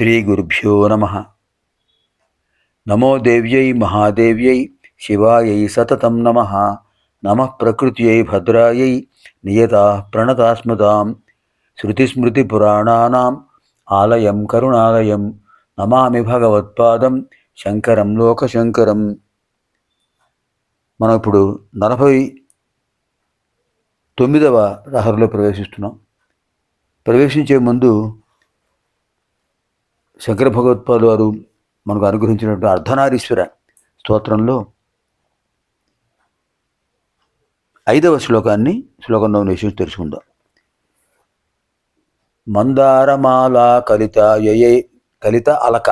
శ్రీగురుభ్యో నమ నమో దేవ్యై మహాదేవ్యై శివాయై సతతం నమ నమ ప్రకృత్యై భద్రాయై నియతా ప్రణతాస్మతాం శృతిస్మృతిపురాణానాం ఆలయం కరుణాలయం నమామి భగవత్పాదం శంకరం లోకశంకరం మనం ఇప్పుడు నలభై తొమ్మిదవ రహరిలో ప్రవేశిస్తున్నాం. ప్రవేశించే ముందు శంకర భగవత్పాదు వారు మనకు అనుగ్రహించినటువంటి అర్ధనారీశ్వర స్తోత్రంలో ఐదవ శ్లోకాన్ని శ్లోకంలో విషయం తెలుసుకుందాం. మందారమాల కలిత యయే కలిత అలక.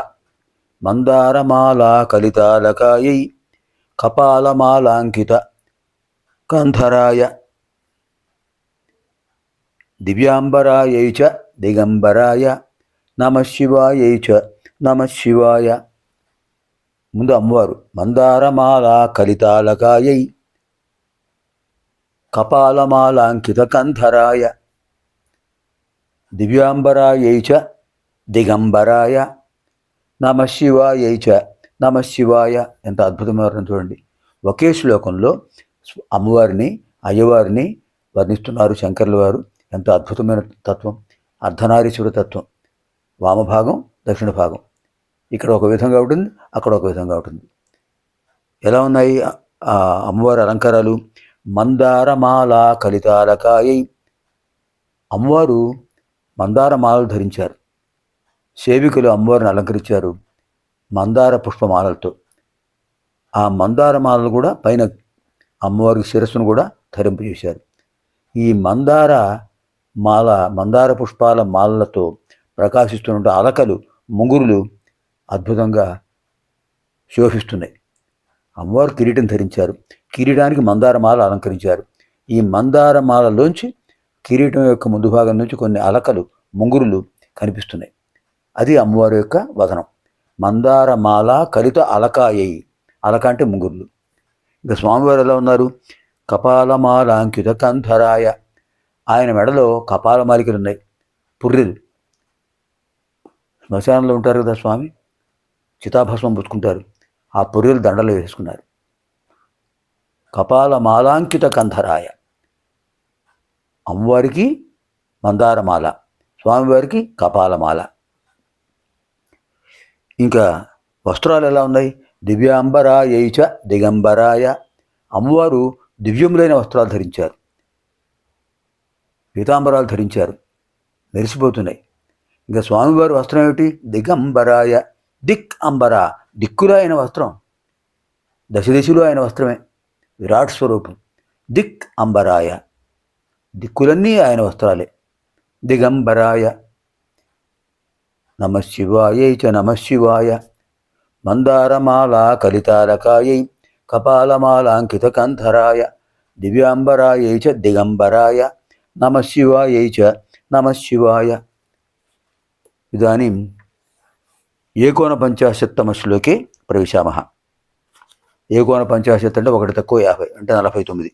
మందారమాల కలిత అలకాయై కపాలమాలాంకిత కంధరాయ దివ్యాంబరాయై చ దిగంబరాయ. నమ శివాయ చ. నమ శివాయ. ముందు అమ్మవారు. మందారమాల కలితాలకాయై కపాలమాలాంకిత కంధరాయ. దివ్యాంబరాయై చ. దిగంబరాయ. నమ శివాయై చ. నమ శివాయ. ఎంత అద్భుతమైన చూడండి. ఒకే శ్లోకంలో అమ్మవారిని అయ్యవారిని వర్ణిస్తున్నారు శంకర్ల వారు. ఎంత అద్భుతమైన తత్వం. అర్ధనారీశ్వర తత్వం. వామభాగం దక్షిణ భాగం. ఇక్కడ ఒక విధంగా ఉంటుంది అక్కడ ఒక విధంగా ఉంటుంది. ఎలా ఉన్నాయి? ఆ అమ్మవారి అలంకారాలు. మందారమాల కలితాలకాయై అమ్మవారు మందారమాలలు ధరించారు. సేవికులు అమ్మవారిని అలంకరించారు మందార పుష్పమాలలతో. ఆ మందారమాలలు కూడా పైన అమ్మవారి శిరస్సును కూడా ధరింపజేశారు. ఈ మందార మాల మందార పుష్పాల మాలలతో ప్రకాశిస్తున్న అలకలు ముంగురులు అద్భుతంగా శోభిస్తున్నాయి అమ్మవారు కిరీటం ధరించారు. కిరీటానికి మందారమాల అలంకరించారు. ఈ మందారమాలలోంచి కిరీటం యొక్క ముందు భాగం నుంచి కొన్ని అలకలు ముంగురులు కనిపిస్తున్నాయి. అది అమ్మవారి యొక్క వదనం. మందారమాల కలిత అలకాయై అలక అంటే ముంగురులు. ఇంకా స్వామివారు ఎలా ఉన్నారు? కపాలమాలాంకిత కంధరాయ ఆయన మెడలో కపాలమాలికలు ఉన్నాయి పుర్రెలు. శ్మశానంలో ఉంటారు కదా స్వామి? చితాభస్మం పుచ్చుకుంటారు. ఆ పుర్రెలు దండలు వేసుకున్నారు. కపాలమాలాంకిత కంధరాయ. అమ్మవారికి మందారమాల. స్వామివారికి కపాలమాల. ఇంకా వస్త్రాలు ఎలా ఉన్నాయి? దివ్యాంబరాయ దిగంబరాయ. అమ్మవారు దివ్యములైన వస్త్రాలు ధరించారు. పీతాంబరాలు ధరించారు. మెరిసిపోతున్నాయి. ఇంకా స్వామివారి వస్త్రం ఏమిటి? దిగంబరాయ. దిక్ అంబర. దిక్కులో ఆయన వస్త్రం. దశదిశలో ఆయన వస్త్రమే. విరాట్ స్వరూపం. దిక్ అంబరాయ. దిక్కులన్నీ ఆయన వస్త్రాలే. దిగంబరాయ. నమ శివాయై చ నమ శివాయ. మందారమాల కలితాలకాయై కపాలమాలాంకిత కంధరాయ దివ్యాంబరాయై చ దిగంబరాయ. నమ శివాయై చ నమ శివాయ ఇదాनीं ఏకోనపంచాశత్తమ శ్లోకే ప్రవిశామः. ఏకోనపంచాశత్ అంటే ఒకటి తక్కువ యాభై అంటే నలభై తొమ్మిది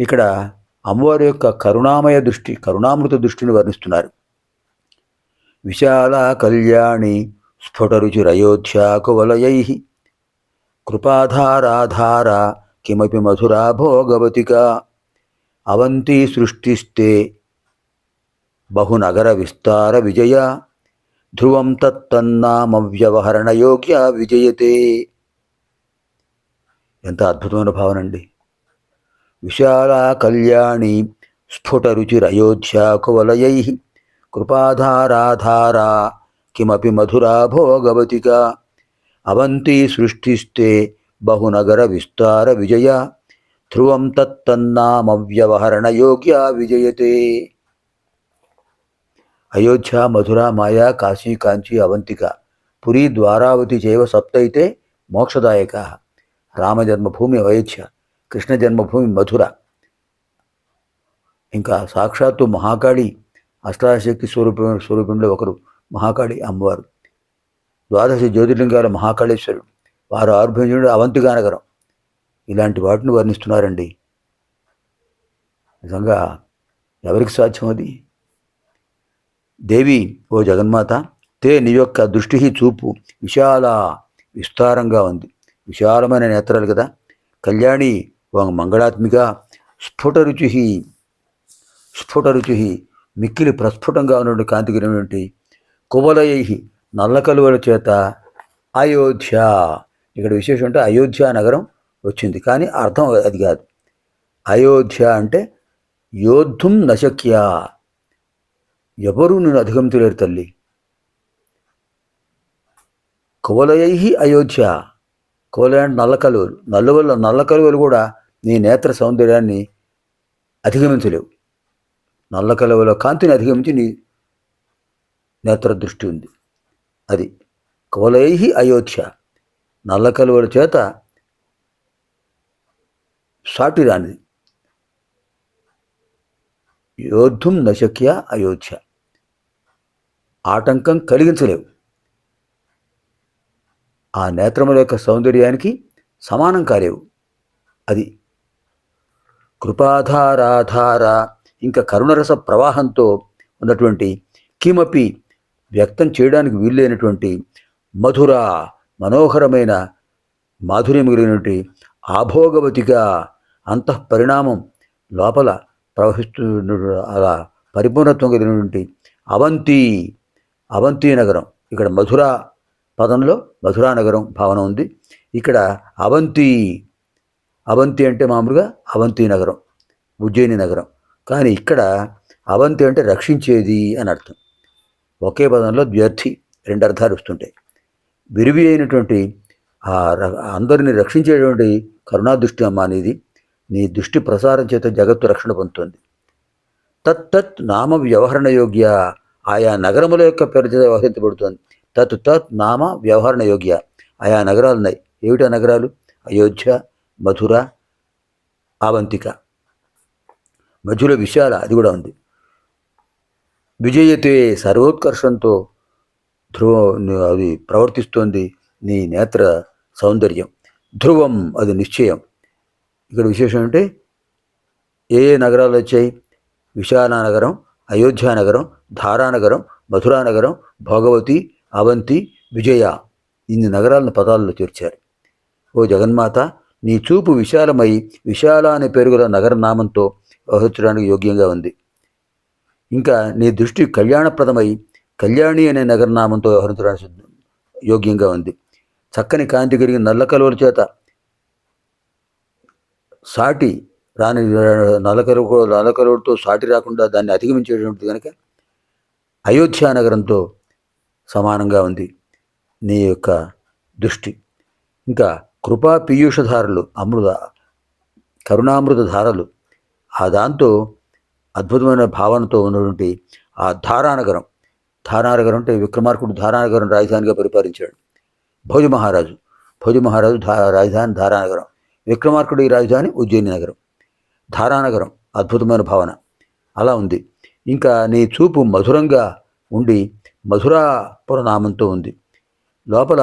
ఇక్కడ అమ్మవారి యొక్క కరుణామయ దృష్టి కరుణామృత దృష్టిని వర్ణిస్తున్నారు. విశాల కళ్యాణి స్ఫుటరుచిరయోధ్యాకువలయై. కృపాధారాధార కిమపి మధురా భోగవతిక. అవంతి సృష్టిస్తే బహునగర విస్తార విజయ. ధ్రువం తత్తన్నామవ్యవహరణయోగ్య విజయతే. ఎంత అద్భుతమైన భావన అండి విశాల కళ్యాణి స్ఫుటరుచిరయోధ్యాకువలయై. కృపాధారాధారా కిమపి మధురా భోగవతిక. అవంతి సృష్టిస్తే బహునగర విస్తార విజయ. ధ్రువం తత్తన్నామవ్యవహరణయోగ్య విజయతే. అయోధ్య మధుర మాయా కాశీ కాంచి అవంతిక. పురి ద్వారావతి చేవ సప్తైతే మోక్షదాయక. రామజన్మభూమి అయోధ్య కృష్ణ జన్మభూమి మధుర. ఇంకా సాక్షాత్తు మహాకాళి అష్టాశక్తి స్వరూప స్వరూపంలో ఒకరు మహాకాళి అమ్మవారు. ద్వాదశ జ్యోతిర్లింగాల మహాకాళేశ్వరుడు. వారు ఆర్భంజుడు అవంతిగా నగరం. ఇలాంటి వాటిని వర్ణిస్తున్నారండి. నిజంగా ఎవరికి సాధ్యం అది? దేవి ఓ జగన్మాత తే నీ యొక్క దృష్టి చూపు విశాల విస్తారంగా ఉంది. విశాలమైన నేత్రాలు కదా. కళ్యాణి ఒక మంగళాత్మిక స్ఫుటరుచి స్ఫుటరుచి మిక్కిలి ప్రస్ఫుటంగా ఉన్నటువంటి కాంతి కలిగినటువంటి కువలయై నల్ల కలువల చేత అయోధ్య. ఇక్కడ విశేషం అంటే అయోధ్య నగరం వచ్చింది. కానీ అర్థం అది కాదు. అయోధ్య అంటే యోద్ధుం నశక్య. ఎవరూ నేను అధిగమించలేరు తల్లి. కువలయై అయోధ్య కువలయ అంటే నల్ల కలువలు నల్లవల్ల నల్ల కలువలు కూడా నీ నేత్ర సౌందర్యాన్ని అధిగమించలేవు. నల్ల కలువల కాంతిని అధిగమించి నీ నేత్ర దృష్టి ఉంది. అది కువలై అయోధ్య నల్ల కలువల చేత సాటి రానిది. యోద్ధుం నశక్య అయోధ్య. ఆటంకం కలిగించలేవు. ఆ నేత్రముల యొక్క సౌందర్యానికి సమానం కాలేవు. అది కృపాధారాధార ఇంకా కరుణరస ప్రవాహంతో ఉన్నటువంటి కిమపి వ్యక్తం చేయడానికి వీల్లేనటువంటి మధుర మనోహరమైన మాధుర్యం కలిగినటువంటి ఆభోగవతిగా అంతఃపరిణామం లోపల ప్రవహిస్తున్న అలా పరిపూర్ణత్వం కలిగినటువంటి అవంతి అవంతి నగరం. ఇక్కడ మధుర పదంలో మధురా నగరం భావన ఉంది. ఇక్కడ అవంతి అవంతి అంటే మామూలుగా అవంతి నగరం ఉజ్జయిని నగరం. కానీ ఇక్కడ అవంతి అంటే రక్షించేది అని అర్థం. ఒకే పదంలో ద్వ్యర్థి రెండు అర్థాలు వస్తుంటాయి. విరివి అయినటువంటి ఆ అందరిని రక్షించేటువంటి కరుణా దృష్టి అమ్మ అనేది నీ దృష్టి ప్రసారం చేత జగత్తు రక్షణ పొందుతుంది. తత్ తత్ నామ వ్యవహరణ యోగ్య ఆయా నగరముల యొక్క పేరు చేత వ్యవహరించబడుతుంది. తత్ తత్ నామ వ్యవహరణ యోగ్య. ఆయా నగరాలు ఉన్నాయి. ఏమిటా నగరాలు? అయోధ్య మధుర అవంతిక. మధ్యలో విశాల అది కూడా ఉంది. విజయతే సర్వోత్కర్షంతో ధ్రువ అది ప్రవర్తిస్తోంది నీ నేత్ర సౌందర్యం. ధ్రువం అది నిశ్చయం. ఇక్కడ విశేషం అంటే ఏ ఏ నగరాలు వచ్చాయి? విశాల నగరం అయోధ్య నగరం ధారానగరం మధురా నగరం భోగవతి అవంతి విజయ ఇన్ని నగరాలను పదాలలో చేర్చారు. ఓ జగన్మాత నీ చూపు విశాలమై విశాల అనే పేరు గల నగర నామంతో వ్యవహరించడానికి యోగ్యంగా ఉంది. ఇంకా నీ దృష్టి కళ్యాణప్రదమై కళ్యాణి అనే నగరనామంతో వ్యవహరించడానికి యోగ్యంగా ఉంది. చక్కని కాంతి కలిగిన నల్ల కలువల చేత సాటి రాని నల్ల కలువ నల్ల కలువలతో సాటి రాకుండా దాన్ని అధిగమించేటువంటిది కనుక అయోధ్యా నగరంతో సమానంగా ఉంది నీ యొక్క దృష్టి. ఇంకా కృపా పీయూషధారలు అమృత కరుణామృత ధారలు ఆ దాంతో అద్భుతమైన భావనతో ఉన్నటువంటి ఆ ధారానగరం ధారానగరం అంటే విక్రమార్కుడు ధారానగరం రాజధానిగా పరిపాలించాడు. భోజ మహారాజు భోజ మహారాజు ధా రాజధాని ధారానగరం విక్రమార్కుడి రాజధాని ఉజ్జయిని నగరం. ధారానగరం అద్భుతమైన భావన. అలా ఉంది. ఇంకా నీ చూపు మధురంగా ఉండి మధురాపుర నామంతో ఉంది. లోపల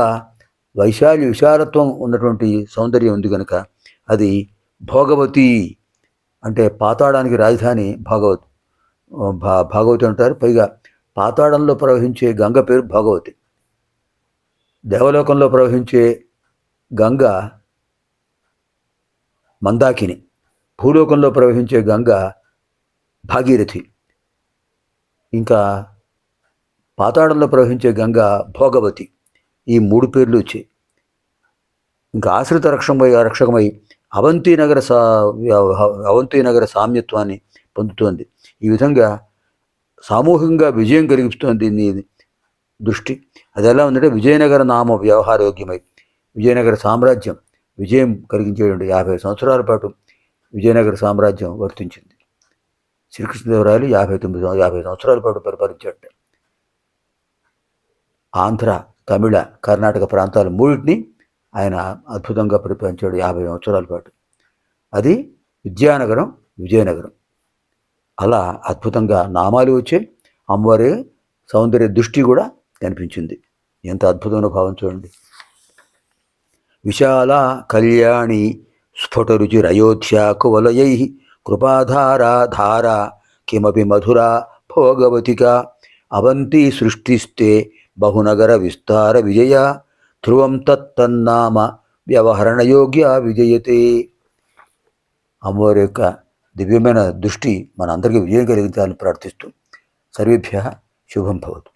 వైశాల్య విశాలత్వం ఉన్నటువంటి సౌందర్యం ఉంది కనుక అది భోగవతి అంటే పాతాళానికి రాజధాని భాగవత్ భా భాగవతి అంటారు. పైగా పాతాళంలో ప్రవహించే గంగ పేరు భాగవతి. దేవలోకంలో ప్రవహించే గంగ మందాకిని. భూలోకంలో ప్రవహించే గంగ భాగీరథి. ఇంకా పాతాళంలో ప్రవహించే గంగ భోగవతి. ఈ మూడు పేర్లు వచ్చాయి. ఇంకా ఆశ్రిత రక్షమై రక్షకమై అవంతి నగర సా అవంతి నగర సామ్యత్వాన్ని పొందుతోంది. ఈ విధంగా సామూహికంగా విజయం కలిగిస్తోంది నీ దృష్టి. అది ఎలా ఉందంటే విజయనగర నామ వ్యవహారయోగ్యమై విజయనగర సామ్రాజ్యం విజయం కలిగించేటువంటి యాభై సంవత్సరాల పాటు విజయనగర సామ్రాజ్యం వర్తించింది. శ్రీకృష్ణదేవరాయలు యాభై తొమ్మిది యాభై సంవత్సరాల పాటు పరిపాలించాడు ఆంధ్ర తమిళ కర్ణాటక ప్రాంతాలు మూడింటిని ఆయన అద్భుతంగా పరిపాలించాడు యాభై సంవత్సరాల పాటు. అది విద్యానగరం విజయనగరం. అలా అద్భుతంగా నామాలు వచ్చే అమ్మవారి సౌందర్య దృష్టి కూడా కనిపించింది. ఎంత అద్భుతమైన భావం చూడండి. విశాల కళ్యాణి స్ఫుటరుచిరయోధ్యా కువలయై కృపాధారా ధార కిమపి మధురా భోగవతిక అవంతి సృష్టిస్తే బహునగర విస్తార విజయ ధ్రువం తత్తన్నామ వ్యవహరణయోగ్య విజయతే. అమ్మవారి యొక్క దివ్యమైన దృష్టి మనందరికీ విజయం కలిగించాలని ప్రార్థిస్తూ సర్వేభ్య శుభం భవతు.